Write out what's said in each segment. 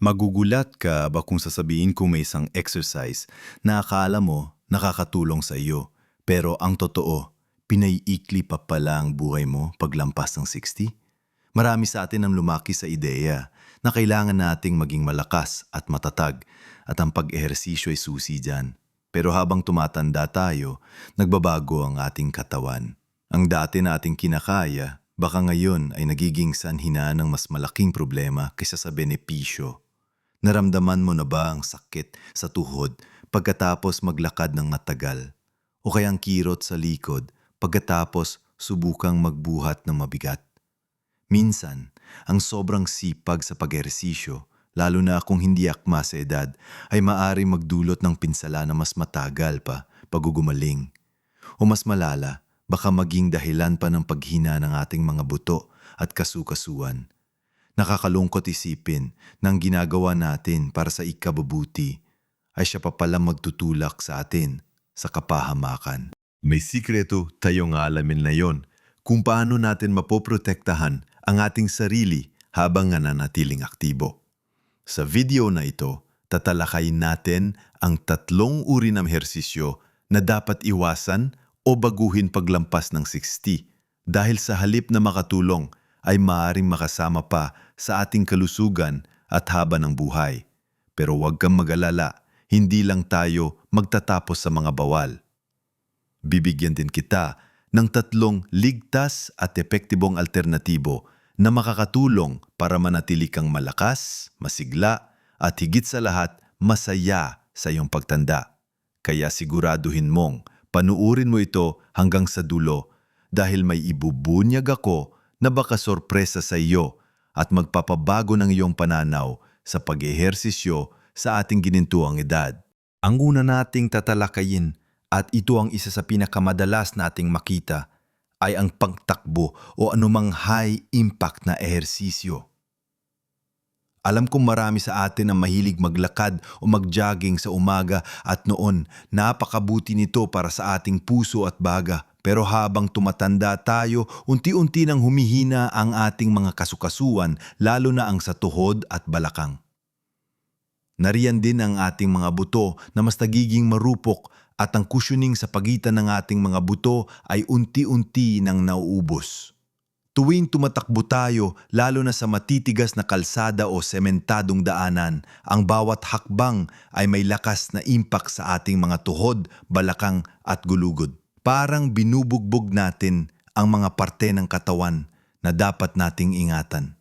Magugulat ka ba kung sasabihin ko may isang exercise na akala mo nakakatulong sa iyo, pero ang totoo, pinaiikli pa pala ang buhay mo paglampas ng 60? Marami sa atin ang lumaki sa ideya na kailangan nating maging malakas at matatag at ang pag-ehersisyo ay susi dyan. Pero habang tumatanda tayo, nagbabago ang ating katawan. Ang dati nating kinakaya, baka ngayon ay nagiging sanhina ng mas malaking problema kaysa sa benepisyo. Naramdaman mo na ba ang sakit sa tuhod pagkatapos maglakad ng matagal? O kaya ang kirot sa likod pagkatapos subukang magbuhat ng mabigat? Minsan, ang sobrang sipag sa pag-ehersisyo, lalo na kung hindi akma sa edad, ay maari magdulot ng pinsala na mas matagal pa pagugumaling. O mas malala, baka maging dahilan pa ng paghina ng ating mga buto at kasukasuan. Nakakalungkot isipin ang ginagawa natin para sa ikabubuti ay siya pa pala magtutulak sa atin sa kapahamakan. May sikreto tayong alamin na yon kung paano natin mapoprotektahan ang ating sarili habang nananatiling aktibo. Sa video na ito, tatalakayin natin ang tatlong uri ng ehersisyo na dapat iwasan o baguhin paglampas ng 60 dahil sa halip na makatulong ay maaaring makasama pa sa ating kalusugan at haba ng buhay. Pero huwag kang mag-alala, hindi lang tayo magtatapos sa mga bawal. Bibigyan din kita ng tatlong ligtas at epektibong alternatibo na makakatulong para manatili kang malakas, masigla, at higit sa lahat, masaya sa iyong pagtanda. Kaya siguraduhin mong panuurin mo ito hanggang sa dulo dahil may ibubunyag ako na baka sorpresa sa iyo at magpapabago ng iyong pananaw sa pag-ehersisyo sa ating ginintuang edad. Ang una nating tatalakayin at ito ang isa sa pinakamadalas nating makita ay ang pagtakbo o anumang high impact na ehersisyo. Alam kong marami sa atin ang mahilig maglakad o magjogging sa umaga at noon napakabuti nito para sa ating puso at baga. Pero habang tumatanda tayo, unti-unti nang humihina ang ating mga kasukasuan lalo na ang sa tuhod at balakang. Nariyan din ang ating mga buto na mas nagiging marupok at ang cushioning sa pagitan ng ating mga buto ay unti-unti nang nauubos. Tuwing tumatakbo tayo, lalo na sa matitigas na kalsada o sementadong daanan, ang bawat hakbang ay may lakas na impact sa ating mga tuhod, balakang at gulugod. Parang binubugbog natin ang mga parte ng katawan na dapat nating ingatan.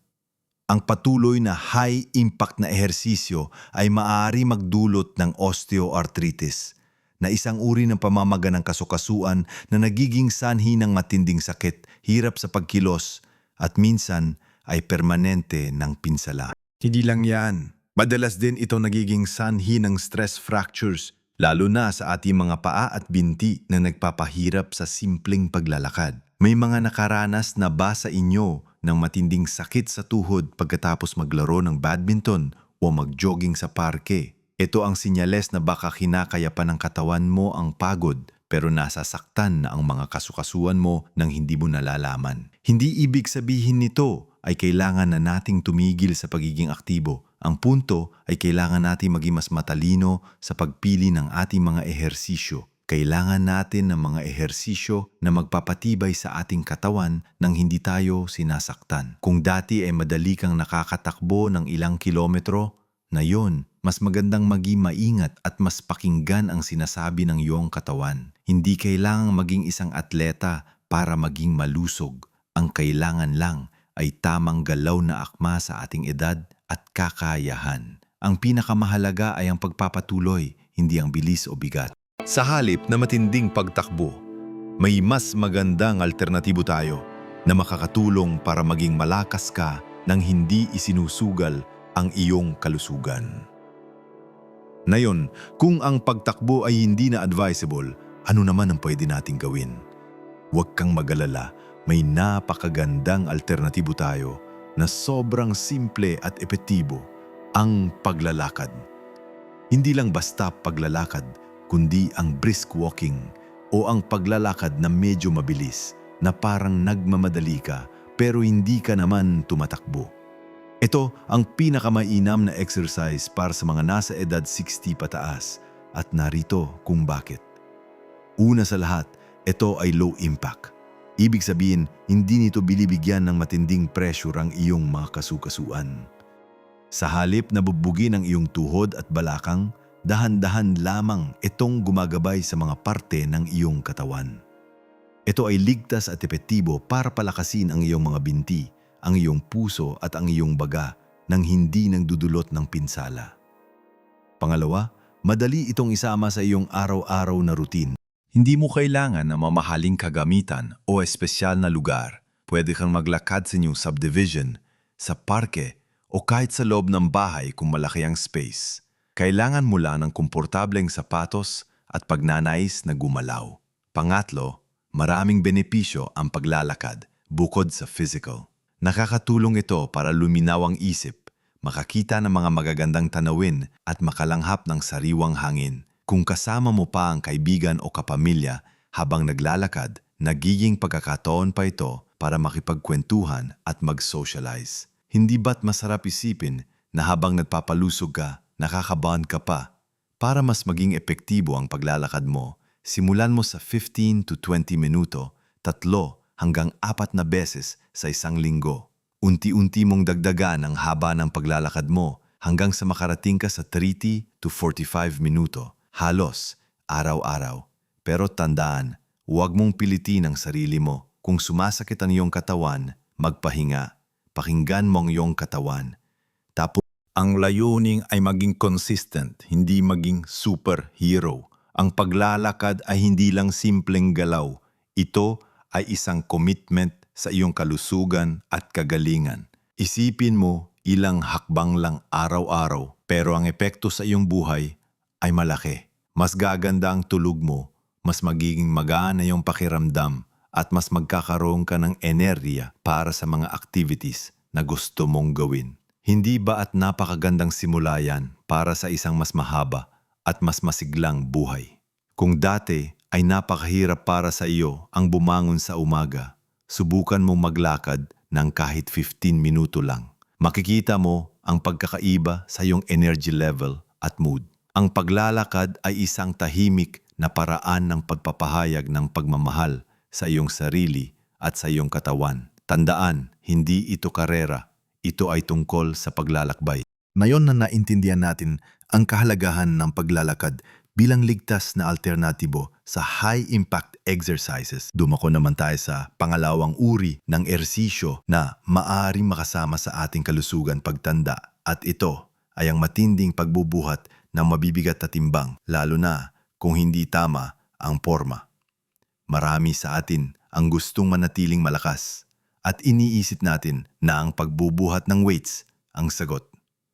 Ang patuloy na high impact na ehersisyo ay maaari magdulot ng osteoarthritis na isang uri ng pamamaga ng kasukasuan na nagiging sanhi ng matinding sakit, hirap sa pagkilos at minsan ay permanente ng pinsala. Hindi lang yan. Madalas din ito nagiging sanhi ng stress fractures, lalo na sa ating mga paa at binti na nagpapahirap sa simpleng paglalakad. May mga nakaranas na ba sa inyo ng matinding sakit sa tuhod pagkatapos maglaro ng badminton o magjogging sa parke? Ito ang sinyales na baka kinakaya pa ng katawan mo ang pagod pero nasasaktan na ang mga kasukasuan mo nang hindi mo nalalaman. Hindi ibig sabihin nito ay kailangan na nating tumigil sa pagiging aktibo. Ang punto ay kailangan nating maging mas matalino sa pagpili ng ating mga ehersisyo. Kailangan natin ng mga ehersisyo na magpapatibay sa ating katawan nang hindi tayo sinasaktan. Kung dati ay madali kang nakakatakbo ng ilang kilometro, na yon, mas magandang maging maingat at mas pakinggan ang sinasabi ng iyong katawan. Hindi kailangang maging isang atleta para maging malusog. Ang kailangan lang ay tamang galaw na akma sa ating edad at kakayahan. Ang pinakamahalaga ay ang pagpapatuloy, hindi ang bilis o bigat. Sa halip na matinding pagtakbo, may mas magandang alternatibo tayo na makakatulong para maging malakas ka nang hindi isinusugal ang iyong kalusugan. Ngayon, kung ang pagtakbo ay hindi na advisable, ano naman ang pwede nating gawin? Huwag kang magalala, may napakagandang alternatibo tayo na sobrang simple at epektibo, ang paglalakad. Hindi lang basta paglalakad, kundi ang brisk walking o ang paglalakad na medyo mabilis na parang nagmamadali ka pero hindi ka naman tumatakbo. Ito ang pinakamainam na exercise para sa mga nasa edad 60 pataas at narito kung bakit. Una sa lahat, ito ay low impact. Ibig sabihin, hindi nito binibigyan ng matinding pressure ang iyong mga kasukasuan. Sa halip na bubugin ang iyong tuhod at balakang, dahan-dahan lamang itong gumagabay sa mga parte ng iyong katawan. Ito ay ligtas at epektibo para palakasin ang iyong mga binti, ang iyong puso at ang iyong baga nang hindi nagdudulot ng pinsala. Pangalawa, madali itong isama sa iyong araw-araw na routine. Hindi mo kailangan ng mamahaling kagamitan o espesyal na lugar. Pwede kang maglakad sa inyong subdivision, sa parke, o kahit sa loob ng bahay kung malaki ang space. Kailangan mo lang ng komportableng sapatos at pagnanais na gumalaw. Pangatlo, maraming benepisyo ang paglalakad bukod sa physical. Nakakatulong ito para luminaw ang isip, makakita ng mga magagandang tanawin at makalanghap ng sariwang hangin. Kung kasama mo pa ang kaibigan o kapamilya habang naglalakad, nagiging pagkakataon pa ito para makipagkwentuhan at mag-socialize. Hindi ba't masarap isipin na habang nagpapalusog ka, nakakabond ka pa? Para mas maging epektibo ang paglalakad mo, simulan mo sa 15 to 20 minuto, tatlo hanggang apat na beses sa isang linggo. Unti-unti mong dagdagan ang haba ng paglalakad mo hanggang sa makarating ka sa 30 to 45 minuto, halos araw-araw. Pero tandaan, huwag mong pilitin ang sarili mo. Kung sumasakit ang iyong katawan, magpahinga. Pakinggan mo ang iyong katawan. Tapos, ang layuning ay maging consistent, hindi maging superhero. Ang paglalakad ay hindi lang simpleng galaw. Ito ay isang commitment sa iyong kalusugan at kagalingan. Isipin mo ilang hakbang lang araw-araw pero ang epekto sa iyong buhay ay malaki. Mas gaganda ang tulog mo, mas magiging magaan na iyong pakiramdam at mas magkakaroon ka ng enerhiya para sa mga activities na gusto mong gawin. Hindi ba at napakagandang simula yan para sa isang mas mahaba at mas masiglang buhay? Kung dati ay napakahirap para sa iyo ang bumangon sa umaga, subukan mong maglakad ng kahit 15 minuto lang. Makikita mo ang pagkakaiba sa iyong energy level at mood. Ang paglalakad ay isang tahimik na paraan ng pagpapahayag ng pagmamahal sa iyong sarili at sa iyong katawan. Tandaan, hindi ito karera. Ito ay tungkol sa paglalakbay. Ngayon na naintindihan natin ang kahalagahan ng paglalakad bilang ligtas na alternatibo sa high-impact exercises, dumako naman tayo sa pangalawang uri ng ersisyo na maaaring makasama sa ating kalusugan pagtanda at ito ay ang matinding pagbubuhat ng mabibigat na timbang lalo na kung hindi tama ang forma. Marami sa atin ang gustong manatiling malakas at iniisip natin na ang pagbubuhat ng weights ang sagot.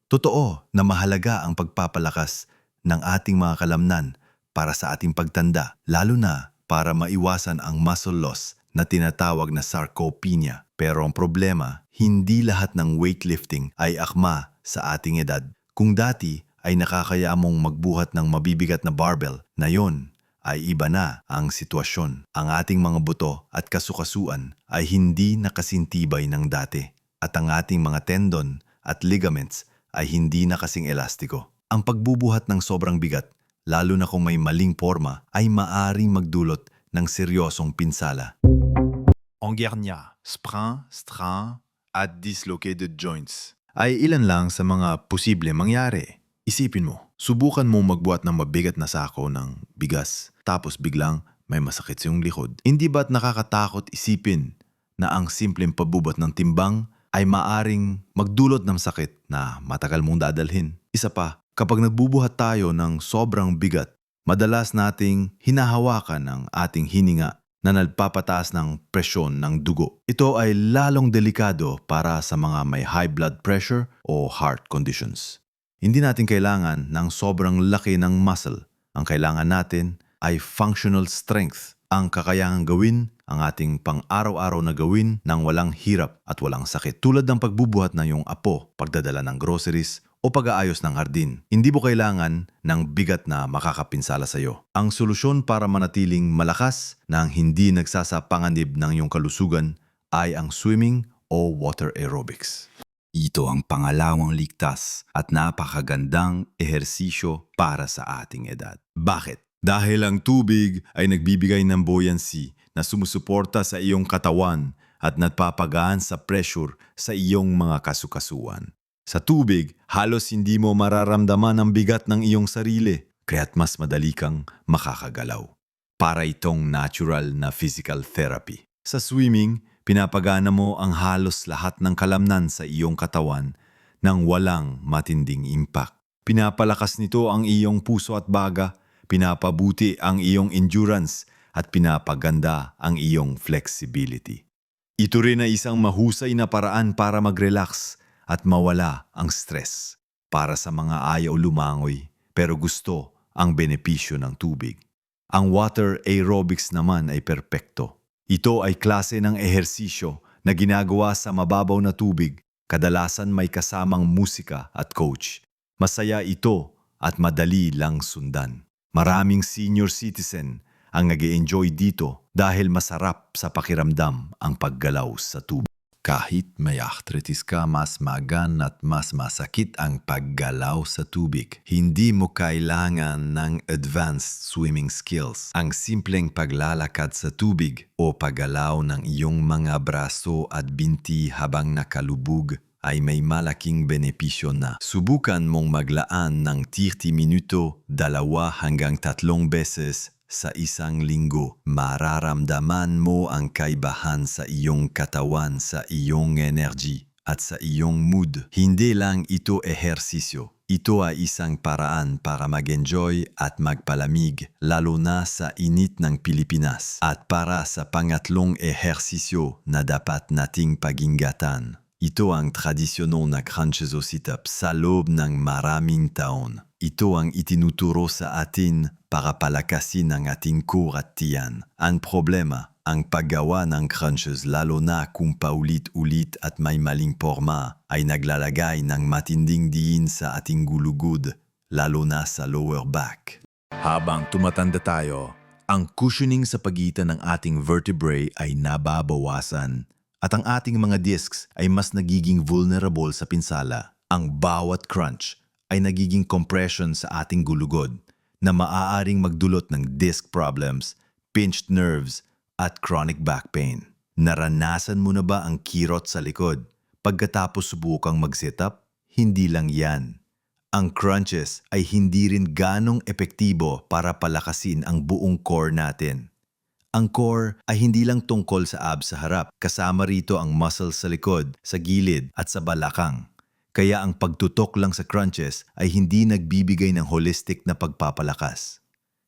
Totoo na mahalaga ang pagpapalakas ng ating mga kalamnan para sa ating pagtanda, lalo na para maiwasan ang muscle loss na tinatawag na sarcopenia. Pero ang problema, hindi lahat ng weightlifting ay akma sa ating edad. Kung dati ay nakakaya mong magbuhat ng mabibigat na barbell, na yon ay iba na ang sitwasyon. Ang ating mga buto at kasukasuan ay hindi nakasintibay ng dati at ang ating mga tendon at ligaments ay hindi na kasing elastiko. Ang pagbubuhat ng sobrang bigat, lalo na kung may maling forma, ay maaring magdulot ng seryosong pinsala. Ang hernia, sprain, strain, at dislocated joints ay ilan lang sa mga posible mangyari. Isipin mo, subukan mo magbuhat ng mabigat na sako ng bigas, tapos biglang may masakit sa iyong likod. Hindi ba't nakakatakot isipin na ang simpleng pabubat ng timbang ay maaring magdulot ng sakit na matagal mong dadalhin? Isa pa, kapag nagbubuhat tayo ng sobrang bigat, madalas nating hinahawakan ng ating hininga na nagpapataas ng presyon ng dugo. Ito ay lalong delikado para sa mga may high blood pressure o heart conditions. Hindi natin kailangan ng sobrang laki ng muscle. Ang kailangan natin ay functional strength, ang kakayangang gawin ang ating pang-araw-araw na gawin nang walang hirap at walang sakit. Tulad ng pagbubuhat ng iyong apo, pagdadala ng groceries, o pag-aayos ng hardin. Hindi mo kailangan ng bigat na makakapinsala sa iyo. Ang solusyon para manatiling malakas na hindi nagsasapanganib ng iyong kalusugan ay ang swimming o water aerobics. Ito ang pangalawang ligtas at napakagandang ehersisyo para sa ating edad. Bakit? Dahil ang tubig ay nagbibigay ng buoyancy na sumusuporta sa iyong katawan at nagpapagaan sa pressure sa iyong mga kasukasuan. Sa tubig, halos hindi mo mararamdaman ang bigat ng iyong sarili, kaya't mas madali kang makakagalaw. Para itong natural na physical therapy. Sa swimming, pinapagana mo ang halos lahat ng kalamnan sa iyong katawan nang walang matinding impact. Pinapalakas nito ang iyong puso at baga, pinapabuti ang iyong endurance at pinapaganda ang iyong flexibility. Ito rin ay isang mahusay na paraan para mag-relax at mawala ang stress para sa mga ayaw lumangoy pero gusto ang benepisyo ng tubig. Ang water aerobics naman ay perpekto. Ito ay klase ng ehersisyo na ginagawa sa mababaw na tubig, kadalasan may kasamang musika at coach. Masaya ito at madali lang sundan. Maraming senior citizen ang nag enjoy dito dahil masarap sa pakiramdam ang paggalaw sa tubig. Kahit may arthritis ka, mas magan at mas masakit ang paggalaw sa tubig. Hindi mo kailangan ng advanced swimming skills. Ang simpleng paglalakad sa tubig o paggalaw ng iyong mga braso at binti habang nakalubog ay may malaking benepisyo na. Subukan mong maglaan ng 30 minuto, dalawa hanggang tatlong beses sa isang linggo, mararamdaman mo ang kaibahan sa iyong katawan, sa iyong energy at sa iyong mood. Hindi lang ito ehersisyo. Ito ay isang paraan para mag-enjoy at magpalamig, lalo na sa init ng Pilipinas. At para sa pangatlong ehersisyo na dapat nating pagingatan. Ito ang tradisyonal na crunches o sit-up sa loob ng maraming taon. Ito ang itinuturo sa atin para palakasin ang ating core at tiyan. Ang problema, ang paggawa ng crunches lalo na kung paulit-ulit at may maling forma ay naglalagay ng matinding diin sa ating gulugod, lalo na sa lower back. Habang tumatanda tayo, ang cushioning sa pagitan ng ating vertebrae ay nababawasan at ang ating mga discs ay mas nagiging vulnerable sa pinsala. Ang bawat crunch ay nagiging compression sa ating gulugod na maaaring magdulot ng disc problems, pinched nerves, at chronic back pain. Naranasan mo na ba ang kirot sa likod? Pagkatapos subukang mag-sit up, hindi lang yan. Ang crunches ay hindi rin ganong epektibo para palakasin ang buong core natin. Ang core ay hindi lang tungkol sa abs sa harap, kasama rito ang muscles sa likod, sa gilid at sa balakang. Kaya ang pagtutok lang sa crunches ay hindi nagbibigay ng holistic na pagpapalakas.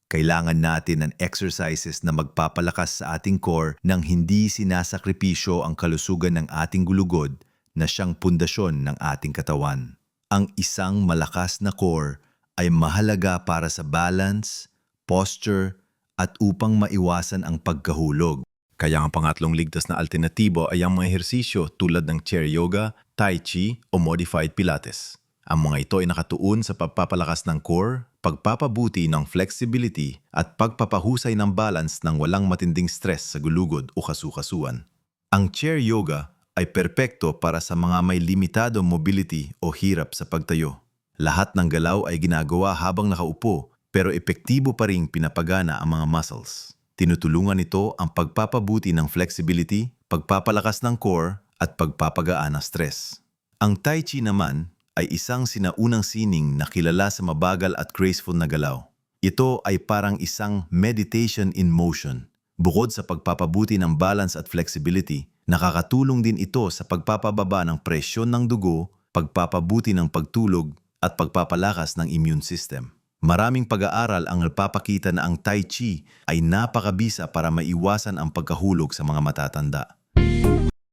Kailangan natin ng exercises na magpapalakas sa ating core nang hindi sinasakripisyo ang kalusugan ng ating gulugod na siyang pundasyon ng ating katawan. Ang isang malakas na core ay mahalaga para sa balance, posture, at upang maiwasan ang pagkahulog. Kaya ang pangatlong ligtas na alternatibo ay ang mga ehersisyo tulad ng chair yoga, tai chi o modified pilates. Ang mga ito ay nakatuon sa pagpapalakas ng core, pagpapabuti ng flexibility at pagpapahusay ng balance ng walang matinding stress sa gulugod o kasukasuan. Ang chair yoga ay perpekto para sa mga may limitado mobility o hirap sa pagtayo. Lahat ng galaw ay ginagawa habang nakaupo pero epektibo pa ring pinapagana ang mga muscles. Tinutulungan nito ang pagpapabuti ng flexibility, pagpapalakas ng core, at pagpapagaan ng stress. Ang Tai Chi naman ay isang sinaunang sining na kilala sa mabagal at graceful na galaw. Ito ay parang isang meditation in motion. Bukod sa pagpapabuti ng balance at flexibility, nakakatulong din ito sa pagpapababa ng presyon ng dugo, pagpapabuti ng pagtulog, at pagpapalakas ng immune system. Maraming pag-aaral ang nagpapakita na ang Tai Chi ay napakabisa para maiwasan ang pagkahulog sa mga matatanda.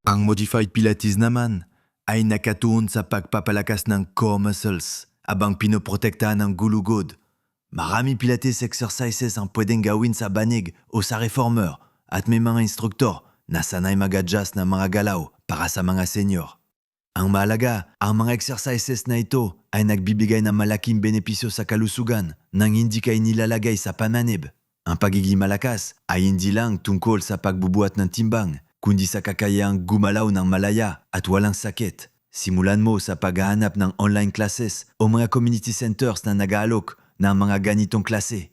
Ang Modified Pilates naman ay nakatuon sa pagpapalakas ng core muscles abang pinoprotekta ng gulugod. Maraming Pilates exercises ang pwedeng gawin sa banig o sa reformer at may mga instruktor na sanay mag-adjust ng mga galaw para sa mga senior. Ang malaga, ang mga exercises na ito ay nagbibigay ng malaking benepisyo sa kalusugan nang hindi kayo nilalagay sa pananib. Ang pagiging malakas ay hindi lang tungkol sa pagbubuhat ng timbang, kundi sa kakayang gumalaw ng malaya at walang sakit. Simulan mo sa paghahanap ng online classes o mga community centers na nag-aalok ng mga ganitong klase.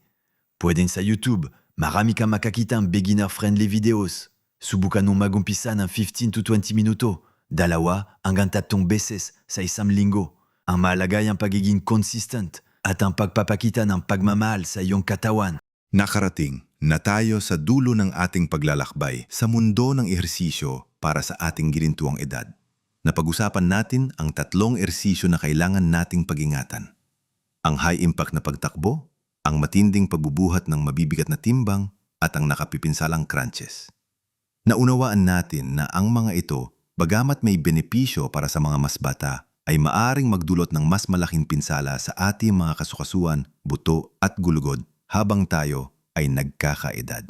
Pwedeng sa YouTube, marami kang makakita beginner-friendly videos. Subukan mong magumpisa ng 15 to 20 minuto, dalawa hanggang tatlong beses sa isang linggo. Ang mahalaga ang pagiging consistent at ang pagpapakita ng pagmamahal sa iyong katawan. Nakarating na tayo sa dulo ng ating paglalakbay sa mundo ng ehersisyo para sa ating ginintuang edad. Napag-usapan natin ang tatlong ehersisyo na kailangan nating pag-ingatan. Ang high-impact na pagtakbo, ang matinding pagbubuhat ng mabibigat na timbang, at ang nakapipinsalang crunches. Naunawaan natin na ang mga ito, bagamat may benepisyo para sa mga mas bata, ay maaring magdulot ng mas malaking pinsala sa ating mga kasukasuan, buto at gulugod habang tayo ay nagkakaedad.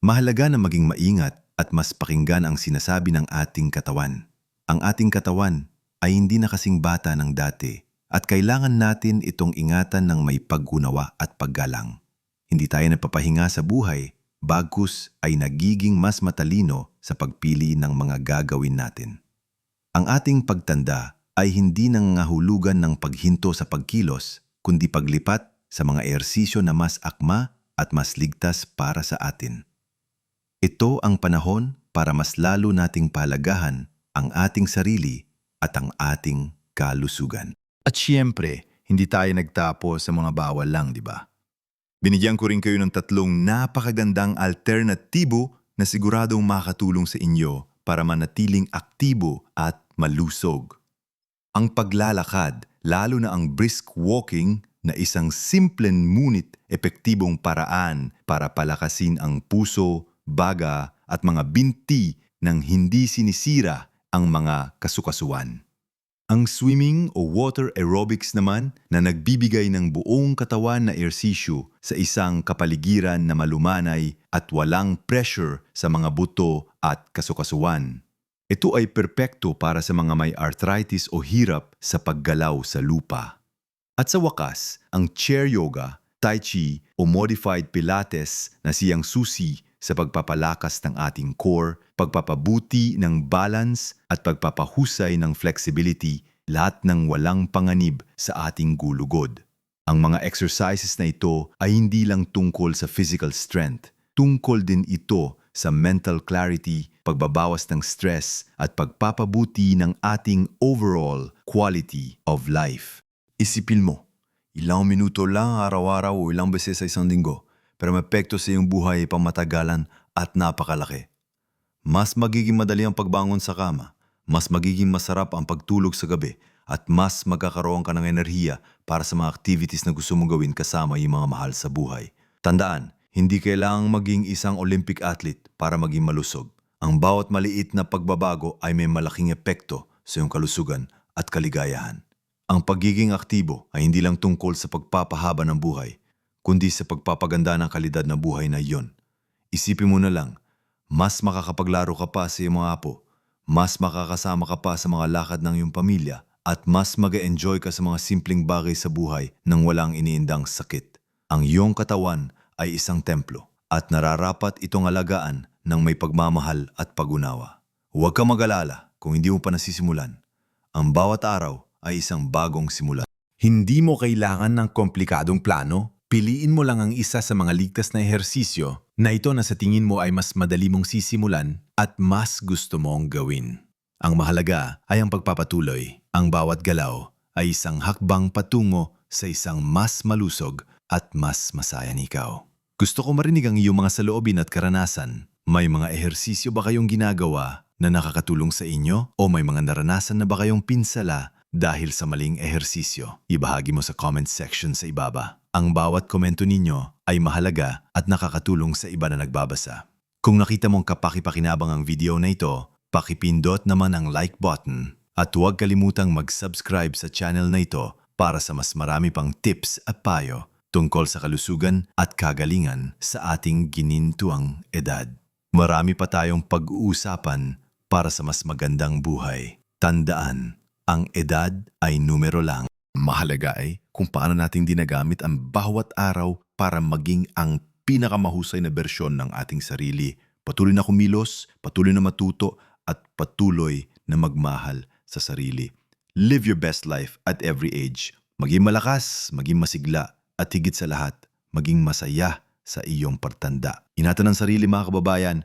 Mahalaga na maging maingat at mas pakinggan ang sinasabi ng ating katawan. Ang ating katawan ay hindi na kasing bata ng dati at kailangan natin itong ingatan ng may paggunawa at paggalang. Hindi tayo napapahinga sa buhay, bagus ay nagiging mas matalino sa pagpili ng mga gagawin natin. Ang ating pagtanda ay hindi nangangahulugan ng paghinto sa pagkilos, kundi paglipat sa mga ehersisyo na mas akma at mas ligtas para sa atin. Ito ang panahon para mas lalo nating palagahan ang ating sarili at ang ating kalusugan. At siyempre, hindi tayo nagtapos sa mga bawal lang, di ba? Binigyan ko rin kayo ng tatlong napakagandang alternatibo na siguradong makatulong sa inyo para manatiling aktibo at malusog. Ang paglalakad, lalo na ang brisk walking na isang simpleng ngunit epektibong paraan para palakasin ang puso, baga at mga binti ng hindi sinisira ang mga kasukasuan. Ang swimming o water aerobics naman na nagbibigay ng buong katawan na ersisyo sa isang kapaligiran na malumanay at walang pressure sa mga buto at kasukasuan. Ito ay perpekto para sa mga may arthritis o hirap sa paggalaw sa lupa. At sa wakas, ang chair yoga, tai chi o modified pilates na siyang susi sa pagpapalakas ng ating core, pagpapabuti ng balance at pagpapahusay ng flexibility, lahat ng walang panganib sa ating gulugod. Ang mga exercises na ito ay hindi lang tungkol sa physical strength, tungkol din ito sa mental clarity, pagbabawas ng stress at pagpapabuti ng ating overall quality of life. Isipin mo, ilang minuto lang araw-araw o ilang beses sa isang linggo, pero may epekto sa iyong buhay pang matagalan at napakalaki. Mas magiging madali ang pagbangon sa kama, mas magiging masarap ang pagtulog sa gabi, at mas magkakaroon ka ng enerhiya para sa mga activities na gusto mong gawin kasama yung mga mahal sa buhay. Tandaan, hindi kailangang maging isang Olympic athlete para maging malusog. Ang bawat maliit na pagbabago ay may malaking epekto sa iyong kalusugan at kaligayahan. Ang pagiging aktibo ay hindi lang tungkol sa pagpapahaba ng buhay, kundi sa pagpapaganda ng kalidad ng buhay na iyon. Isipin mo na lang, mas makakapaglaro ka pa sa iyong mga apo, mas makakasama ka pa sa mga lakad ng iyong pamilya, at mas mag enjoy ka sa mga simpleng bagay sa buhay nang walang iniindang sakit. Ang iyong katawan ay isang templo at nararapat itong alagaan ng may pagmamahal at pagunawa. Huwag ka mag-alala kung hindi mo pa nasisimulan. Ang bawat araw ay isang bagong simula. Hindi mo kailangan ng komplikadong plano. Piliin mo lang ang isa sa mga ligtas na ehersisyo na ito na sa tingin mo ay mas madali mong sisimulan at mas gusto mong gawin. Ang mahalaga ay ang pagpapatuloy. Ang bawat galaw ay isang hakbang patungo sa isang mas malusog at mas masayang ikaw. Gusto ko marinig ang iyong mga saloobin at karanasan. May mga ehersisyo ba kayong ginagawa na nakakatulong sa inyo o may mga naranasan na ba kayong pinsala dahil sa maling ehersisyo? Ibahagi mo sa comment section sa ibaba. Ang bawat komento ninyo ay mahalaga at nakakatulong sa iba na nagbabasa. Kung nakita mong kapaki-pakinabang ang video na ito, pakipindot naman ang like button at huwag kalimutang mag-subscribe sa channel na ito para sa mas marami pang tips at payo tungkol sa kalusugan at kagalingan sa ating ginintuang edad. Marami pa tayong pag-uusapan para sa mas magandang buhay. Tandaan, ang edad ay numero lang. Mahalaga ay kung paano natin dinagamit ang bawat araw para maging ang pinakamahusay na bersyon ng ating sarili. Patuloy na kumilos, patuloy na matuto, at patuloy na magmahal sa sarili. Live your best life at every age. Maging malakas, maging masigla, at higit sa lahat, maging masaya sa iyong partanda. Ingatan ang sarili mga kababayan,